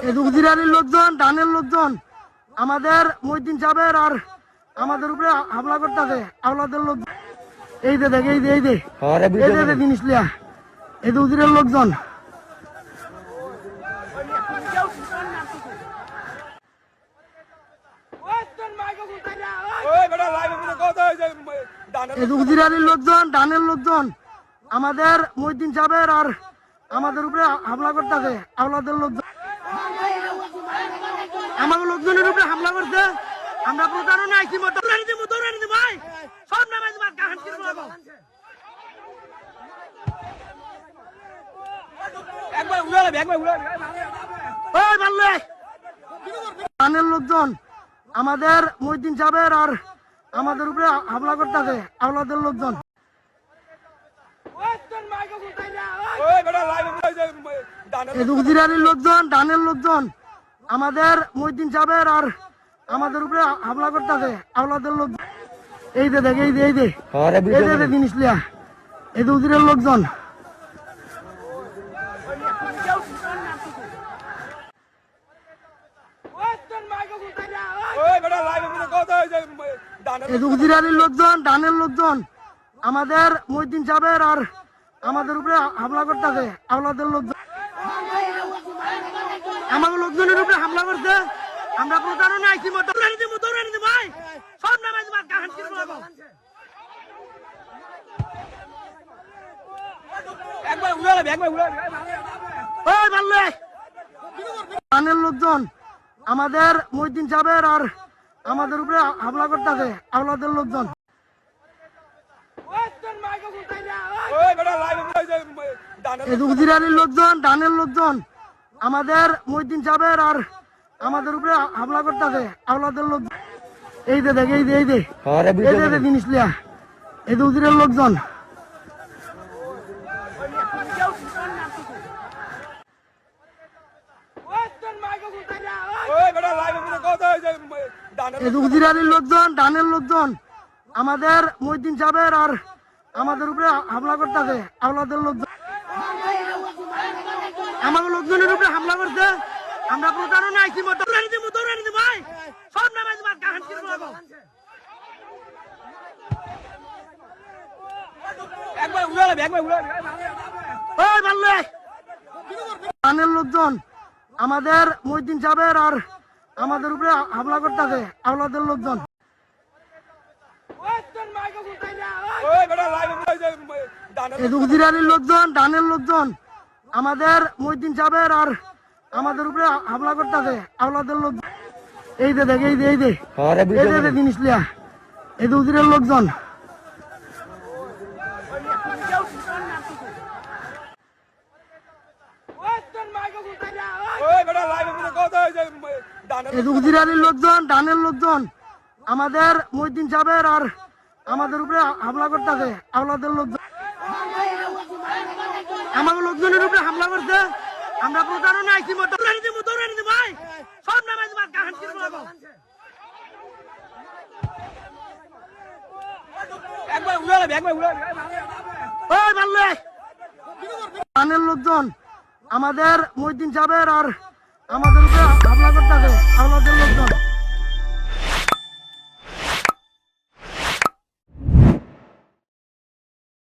এই লোকজন ডানের লোকজন আমাদের মহিদ্দিন সাহেবের আর আমাদের উপরে হামলা করতেছে আওলাদের লোক এই যে দেখ এই যে এই যে। এই যে জিনিস লিয়া। এই যে উজিরের লোকজন। এই যে লোকজন ডানের লোকজন আমাদের মহিদ্দিন সাহেবের আর আমাদের উপরে হামলা করতেছে আওলাদের লোকজন আমাকে লোকজনের উপরে হামলা করছে। আমরা প্রতারণা কি মতো দৌড়ানি দিব দৌড়ানি দিব ভাই। সব নামাজ বাদ কাহান কিরবো? একবার উড়ালে একবার উড়ালে ওই মারলে লোকজন আমাদের মহিদ্দিন সাহেবের আর আমাদের উপরে হামলা করতেছে আওলাদের লোকজন। লোকজন ডানের লোকজন আমাদের মহিদ্দিন সাহেবের আর আমাদের উপরে হামলা করতেছে আওলাদের লোক এই যে দেখ এই যে এই যে। এই যে জিনিস লিয়া। এই যে উজিরের লোকজন উজিরারির লোকজন ডানের লোকজন আমাদের মহিদ্দিন সাহেবের আর আমাদের উপরে হামলা করতেছে আওলাদের লোকজন। আমাকে লোকজনের উপরে হামলা করছে। আমরা প্রতারণা কি মতো? দৌড়ানি দিব দৌড়ানি দিব ভাই সব নামাজ বাদ কাহান কিরবো একবার উড়ালে একবার উড়ালে ওই মারলে ডানের লোকজন আমাদের মহিদ্দিন সাহেবের আর আমাদের উপরে হামলা করতেছে আওলাদের লোকজন ওই বেটা লোকজন ডানের লোকজন আমাদের মহিদ্দিন সাহেবের আর আমাদের উপরে হামলা করতেছে আওলাদের লোক এই যে দেখ এই যে এই যে এই এই যে জিনিস লিয়া এই উজিরের লোকজন। যে লোকজন ডানের লোকজন আমাদের মহিদ্দিন সাহেবের আর আমাদের উপরে হামলা করতেছে আমাদের লোকজন আমাকে লোকজনের উপরে হামলা করছে। আমরা প্রতারণা কি মতো দৌড়ানি দিব দৌড়ানি দিব ভাই। সব নামাজ বাদ কাহান কিরবো একবার উড়ালে একবার উড়ালে ওই মারলে ডানের লোকজন আমাদের মহিদ্দিন সাহেবের আর আমাদের উপরে হামলা করতেছে আওলাদের লোকজন। উজিরারির লোকজন ডানের লোকজন আমাদের মহিদ্দিন সাহেবের আর আমাদের উপরে হামলা করতেছে আওলাদের লোক এই যে দেখ এই যে এই যে এই যে জিনিস লিয়া এই যে লোকজন। এই যে লোকজন ডানের লোকজন আমাদের মহিদ্দিন সাহেবের আর আমাদের উপরে হামলা করতেছে আওলাদের লোকজন আমাকে লোকজনের উপরে হামলা করছে। আমরা প্রতারণা কি দিব ভাই। সব কাহান কিরবো? একবার একবার ওই ডানের লোকজন আমাদের মহিদ্দিন সাহেবের আর আমাদের উপরে হামলা করতেছে লোকজন